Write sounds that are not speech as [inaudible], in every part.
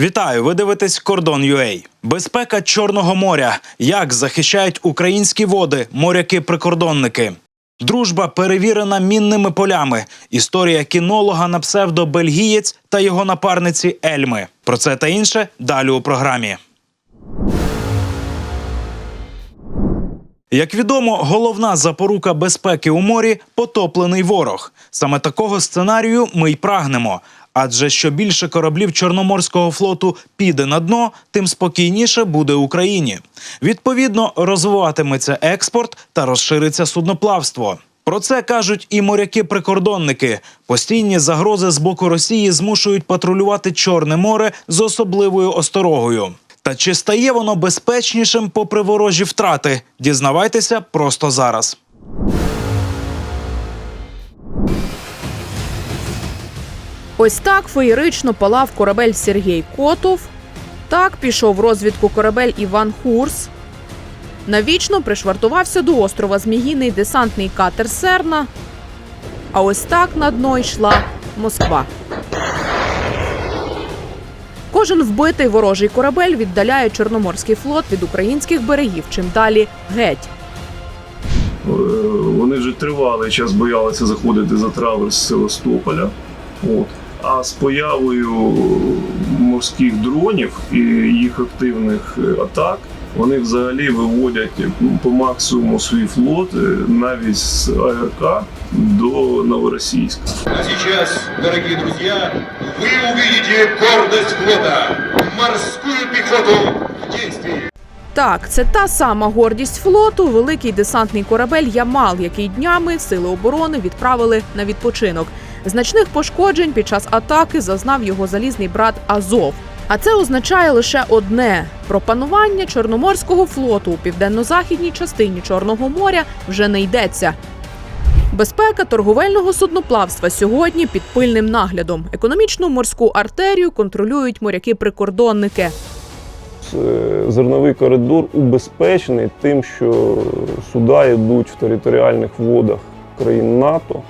Вітаю! Ви дивитесь Кордон UA. Безпека Чорного моря. Як захищають українські води моряки-прикордонники. Дружба перевірена мінними полями. Історія кінолога на псевдо Бельгієць та його напарниці Ельми. Про це та інше далі у програмі. Як відомо, головна запорука безпеки у морі потоплений ворог. Саме такого сценарію ми й прагнемо. Адже що більше кораблів Чорноморського флоту піде на дно, тим спокійніше буде Україні. Відповідно, розвиватиметься експорт та розшириться судноплавство. Про це кажуть і моряки-прикордонники. Постійні загрози з боку Росії змушують патрулювати Чорне море з особливою осторогою. Та чи стає воно безпечнішим попри ворожі втрати? Дізнавайтеся просто зараз. Ось так феєрично палав корабель Сергій Котов. Так пішов в розвідку корабель Іван Хурс. Навічно пришвартувався до острова Зміїний десантний катер Серна. А ось так на дно йшла Москва. Кожен вбитий ворожий корабель віддаляє Чорноморський флот від українських берегів чим далі геть. Е, Вони вже тривалий час боялися заходити за траверс Севастополя. От. А з появою морських дронів і їх активних е, атак вони взагалі виводять по максимуму свій флот е, навіть з АРК до Новоросійська. А сейчас, дорогие друзья, вы увидите гордость флота, морскую пехоту в действии. Так, це та сама гордість флоту, великий десантний корабель Ямал, який днями сили оборони відправили на відпочинок. Значних пошкоджень під час атаки зазнав його залізний брат Азов. А це означає лише одне: про панування Чорноморського флоту у південно-західній частині Чорного моря вже не йдеться. Безпека торговельного судноплавства сьогодні під пильним наглядом. Економічну морську артерію контролюють моряки-прикордонники. Е, Зерновий коридор убезпечений тим, що суда йдуть в територіальних водах країн НАТО.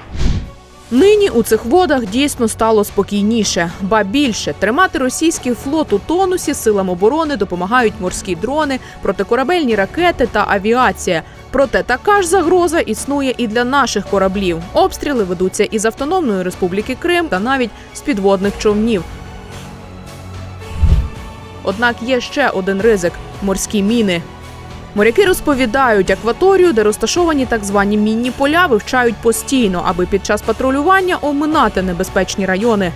Нині у цих водах дійсно стало спокійніше, ба більше тримати російський флот у тонусі силам оборони допомагають морські дрони, протикорабельні ракети та авіація. Проте така ж загроза існує і для наших кораблів. Обстріли ведуться із Автономної Республіки Крим та навіть з підводних човнів. Однак є ще один ризик морські міни. Моряки розповідають, акваторію, де розташовані так звані мінні поля, вивчають постійно, аби під час патрулювання оминати небезпечні райони.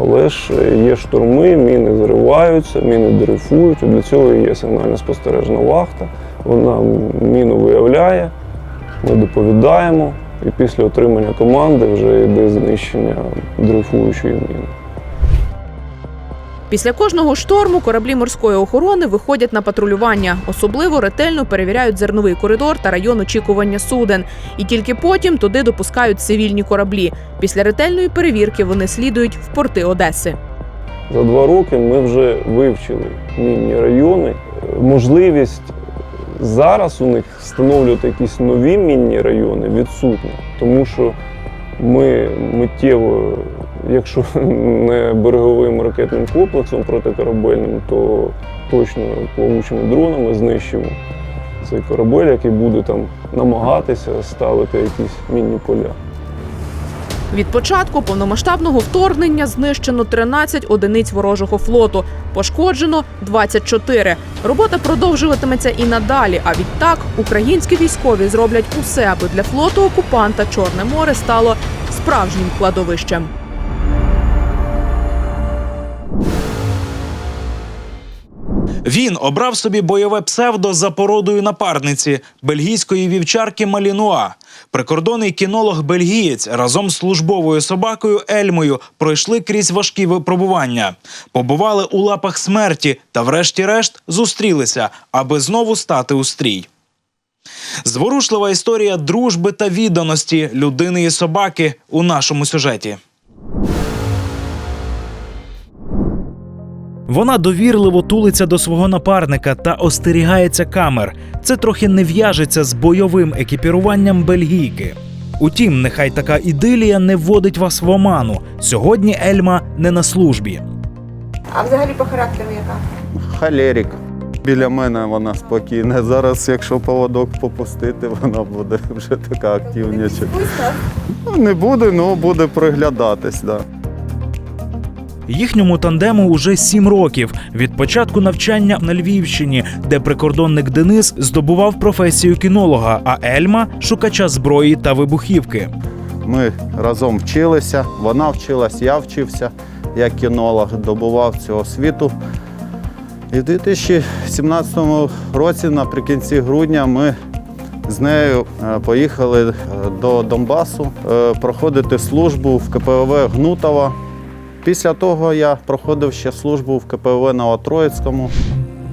Але ж є шторми, міни зриваються, міни дрейфують. Для цього є сигнальна спостережна вахта. Вона міну виявляє, ми доповідаємо, і після отримання команди вже йде знищення дрейфуючої міни. Після кожного шторму кораблі морської охорони виходять на патрулювання. Особливо ретельно перевіряють зерновий коридор та район очікування суден. І тільки потім туди допускають цивільні кораблі. Після ретельної перевірки вони слідують в порти Одеси. За два роки ми вже вивчили мінні райони. Можливість зараз у них встановлювати якісь нові мінні райони відсутня, тому що ми миттєво, якщо [laughs] не береговим ракетним комплексом протикорабельним, то точно плавучими дронами знищимо цей корабель, який буде там намагатися ставити якісь мінні поля. Від початку повномасштабного вторгнення знищено 13 одиниць ворожого флоту, пошкоджено 24. Робота продовжуватиметься і надалі. А відтак українські військові зроблять усе, аби для флоту окупанта Чорне море стало справжнім кладовищем. Він обрав собі бойове псевдо за породою напарниці бельгійської вівчарки Малінуа. Прикордонний кінолог бельгієць разом з службовою собакою Ельмою пройшли крізь важкі випробування, побували у лапах смерті та, врешті-решт, зустрілися, аби знову стати у стрій. Зворушлива історія дружби та відданості людини і собаки у нашому сюжеті. Вона довірливо тулиться до свого напарника та остерігається камер. Це трохи не в'яжеться з бойовим екіпіруванням бельгійки. Утім, нехай така ідилія не вводить вас в оману. Сьогодні Ельма не на службі. А взагалі по характеру яка? Халерік. Біля мене вона спокійна. Зараз, якщо поводок попустити, вона буде вже така активніша. Ну, не буде, але буде приглядатись. Да. Їхньому тандему уже сім років від початку навчання на Львівщині, де прикордонник Денис здобував професію кінолога, а Ельма шукача зброї та вибухівки. Ми разом вчилися, вона вчилась, я вчився як кінолог, добував цю освіту. І в 2017 році, наприкінці грудня, ми з нею е, поїхали е, до Донбасу е, проходити службу в КПВ Гнутова. Після того я проходив ще службу в КПВ Новотроїцькому.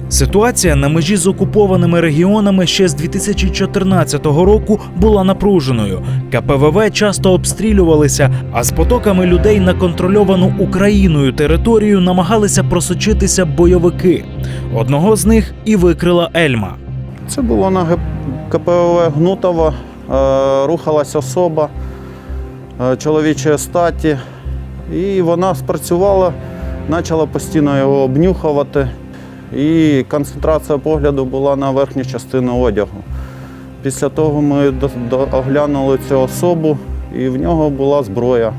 Ситуація на межі з окупованими регіонами ще з 2014 року була напруженою. КПВВ часто обстрілювалися, а з потоками людей на контрольовану Україною територію намагалися просочитися бойовики. Одного з них і викрила Ельма. Це було на Г- КПВ Гнутова. Е, Рухалась особа е, чоловічої статі, і вона спрацювала, почала постійно його обнюхувати. І концентрація погляду була на верхню частину одягу. Після того ми оглянули цю особу, і в нього була зброя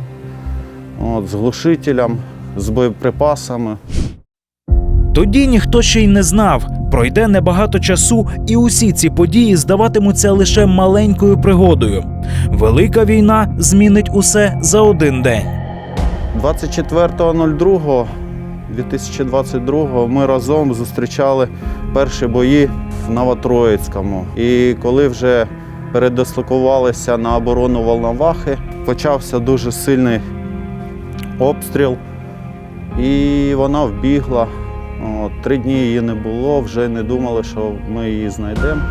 от, з глушителем, з боєприпасами. Тоді ніхто ще й не знав. Пройде небагато часу, і усі ці події здаватимуться лише маленькою пригодою. Велика війна змінить усе за один день. 24.02.2022 ми разом зустрічали перші бої в Новотроїцькому. І коли вже передислокувалися на оборону Волновахи, почався дуже сильний обстріл, і вона вбігла. Три дні її не було, вже не думали, що ми її знайдемо.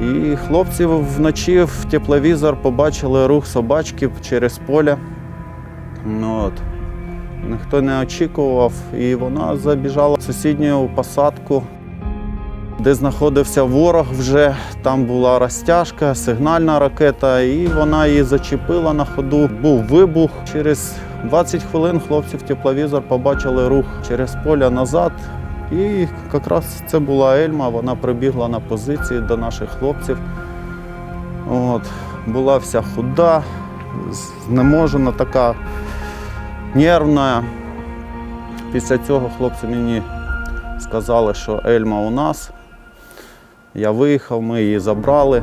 І хлопці вночі в тепловізор побачили рух собачки через поле. Ну, от. Ніхто не очікував, і вона забіжала в сусідню посадку, де знаходився ворог вже. Там була розтяжка, сигнальна ракета, і вона її зачепила на ходу. Був вибух. Через 20 хвилин хлопці в тепловізор побачили рух через поля назад. І якраз це була Ельма, вона прибігла на позиції до наших хлопців. От. Була вся худа, знеможена така нервна. Після цього хлопці мені сказали, що Ельма у нас. Я виїхав, ми її забрали.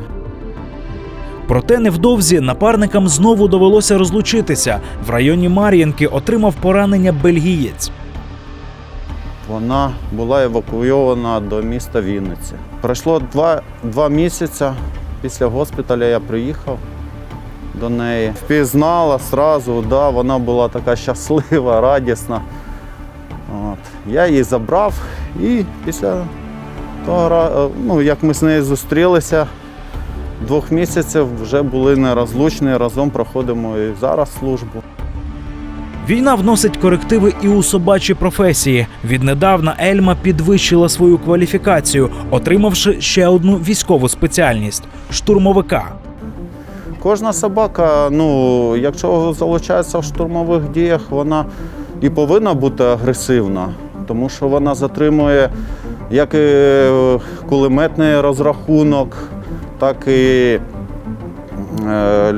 Проте невдовзі напарникам знову довелося розлучитися. В районі Мар'їнки отримав поранення бельгієць. Вона була евакуйована до міста Вінниці. Пройшло два, два місяці. Після госпіталя я приїхав до неї. Впізнала сразу, да, вона була така щаслива, радісна. От. Я її забрав і після того, ну, як ми з нею зустрілися, двох місяців вже були нерозлучні, разом проходимо і зараз службу. Війна вносить корективи і у собачі професії. Віднедавна Ельма підвищила свою кваліфікацію, отримавши ще одну військову спеціальність штурмовика. Кожна собака, ну, якщо залучається в штурмових діях, вона і повинна бути агресивна, тому що вона затримує як і е, кулеметний розрахунок, так і е,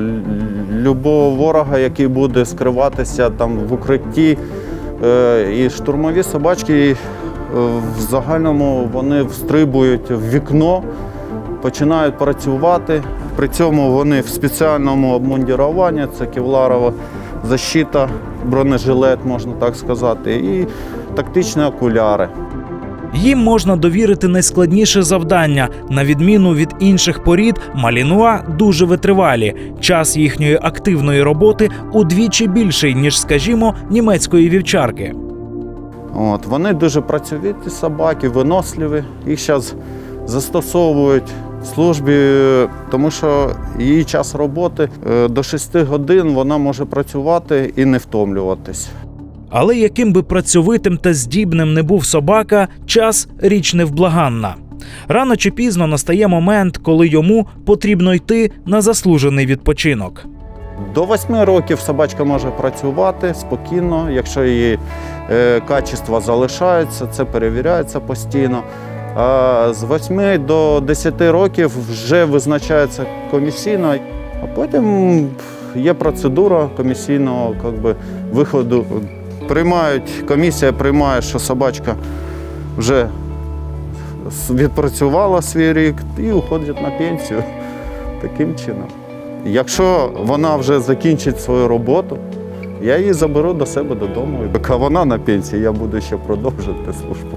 любого ворога, який буде скриватися там в укритті. Е, І штурмові собачки е, в загальному вони встрибують в вікно, починають працювати. При цьому вони в спеціальному обмундіруванні, це кевларова защита, бронежилет, можна так сказати, і тактичні окуляри. Їм можна довірити найскладніше завдання. На відміну від інших порід, малінуа дуже витривалі. Час їхньої активної роботи удвічі більший, ніж, скажімо, німецької вівчарки. От, вони дуже працьовиті собаки, виносливі. Їх зараз застосовують службі, тому що її час роботи е, до 6 годин вона може працювати і не втомлюватись. Але яким би працьовитим та здібним не був собака, час річ невблаганна. Рано чи пізно настає момент, коли йому потрібно йти на заслужений відпочинок. До восьми років собачка може працювати спокійно, якщо її е, качества залишаються, це перевіряється постійно. З 8 до 10 років вже визначається комісійно, а потім є процедура комісійного би, виходу. Приймають, комісія приймає, що собачка вже відпрацювала свій рік і уходить на пенсію таким чином. Якщо вона вже закінчить свою роботу, я її заберу до себе додому. Поки вона на пенсії, я буду ще продовжувати службу.